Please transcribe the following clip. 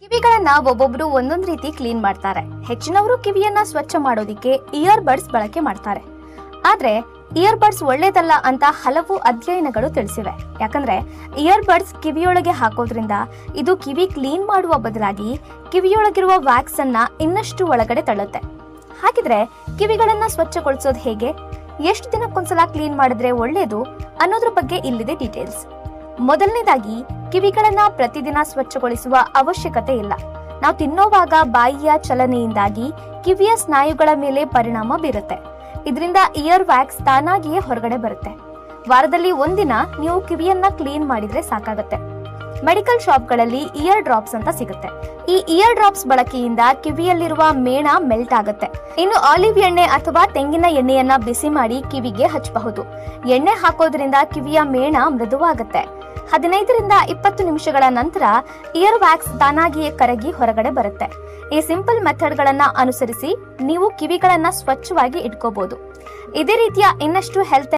ಕಿವಿಗಳನ್ನ ಒಬ್ಬೊಬ್ರು ಒಂದೊಂದ್ ರೀತಿ ಕ್ಲೀನ್ ಮಾಡ್ತಾರೆ. ಹೆಚ್ಚಿನವರು ಕಿವಿಯನ್ನ ಸ್ವಚ್ಛ ಮಾಡೋದಿಕ್ಕೆ ಇಯರ್ ಬಡ್ಸ್ ಬಳಕೆ ಮಾಡ್ತಾರೆ. ಆದ್ರೆ ಇಯರ್ ಬಡ್ಸ್ ಒಳ್ಳೇದಲ್ಲ ಅಂತ ಹಲವು ಅಧ್ಯಯನಗಳು ತಿಳಿಸಿವೆ. ಯಾಕಂದ್ರೆ ಇಯರ್ ಬಡ್ಸ್ ಕಿವಿಯೊಳಗೆ ಹಾಕೋದ್ರಿಂದ ಇದು ಕಿವಿ ಕ್ಲೀನ್ ಮಾಡುವ ಬದಲಾಗಿ ಕಿವಿಯೊಳಗಿರುವ ವ್ಯಾಕ್ಸ್ ಅನ್ನ ಇನ್ನಷ್ಟು ಒಳಗಡೆ ತಳ್ಳುತ್ತೆ. ಹಾಗಿದ್ರೆ, ಕಿವಿಗಳನ್ನ ಸ್ವಚ್ಛಗೊಳಿಸೋದು ಹೇಗೆ? ಎಷ್ಟು ದಿನಕ್ಕೊಂದ್ಸಲ ಕ್ಲೀನ್ ಮಾಡಿದ್ರೆ ಒಳ್ಳೇದು ಅನ್ನೋದ್ರ ಬಗ್ಗೆ ಇಲ್ಲಿದೆ ಡೀಟೇಲ್ಸ್ ಮೊದಲನೇದಾಗಿ ಕಿವಿಗಳನ್ನ ಪ್ರತಿದಿನ ಸ್ವಚ್ಛಗೊಳಿಸುವ ಅವಶ್ಯಕತೆ ಇಲ್ಲ. ನಾವು ತಿನ್ನೋವಾಗ ಬಾಯಿಯ ಚಲನೆಯಿಂದಾಗಿ ಕಿವಿಯ ಸ್ನಾಯುಗಳ ಮೇಲೆ ಪರಿಣಾಮ ಬೀರುತ್ತೆ. ಇದರಿಂದ ಇಯರ್ ವ್ಯಾಕ್ಸ್ ತಾನಾಗಿಯೇ ಹೊರಗಡೆ ಬರುತ್ತೆ. ವಾರದಲ್ಲಿ ಒಂದಿನ ನೀವು ಕಿವಿಯನ್ನ ಕ್ಲೀನ್ ಮಾಡಿದ್ರೆ ಸಾಕಾಗುತ್ತೆ. ಮೆಡಿಕಲ್ ಶಾಪ್ಗಳಲ್ಲಿ ಇಯರ್ ಡ್ರಾಪ್ಸ್ ಅಂತ ಸಿಗುತ್ತೆ. ಈ ಇಯರ್ ಡ್ರಾಪ್ಸ್ ಬಳಕೆಯಿಂದ ಕಿವಿಯಲ್ಲಿರುವ ಮೇಣ ಮೆಲ್ಟ್ ಆಗುತ್ತೆ. ಇನ್ನು ಆಲಿವ್ ಎಣ್ಣೆ ಅಥವಾ ತೆಂಗಿನ ಎಣ್ಣೆಯನ್ನ ಬಿಸಿ ಮಾಡಿ ಕಿವಿಗೆ ಹಚ್ಚಬಹುದು ಎಣ್ಣೆ ಹಾಕೋದ್ರಿಂದ ಕಿವಿಯ ಮೇಣ ಮೃದುವಾಗುತ್ತೆ. ಹದಿನೈದರಿಂದ ಇಪ್ಪತ್ತು ನಿಮಿಷಗಳ ನಂತರ ಇಯರ್ ವ್ಯಾಕ್ಸ್ ತಾನಾಗಿಯೇ ಕರಗಿ ಹೊರಗಡೆ ಬರುತ್ತೆ. ಈ ಸಿಂಪಲ್ ಮೆಥಡ್ಗಳನ್ನು ಅನುಸರಿಸಿ ನೀವು ಕಿವಿಗಳನ್ನ ಸ್ವಚ್ಛವಾಗಿ ಇಟ್ಕೋಬಹುದು ಇದೇ ರೀತಿಯ ಇನ್ನಷ್ಟು ಹೆಲ್ತ್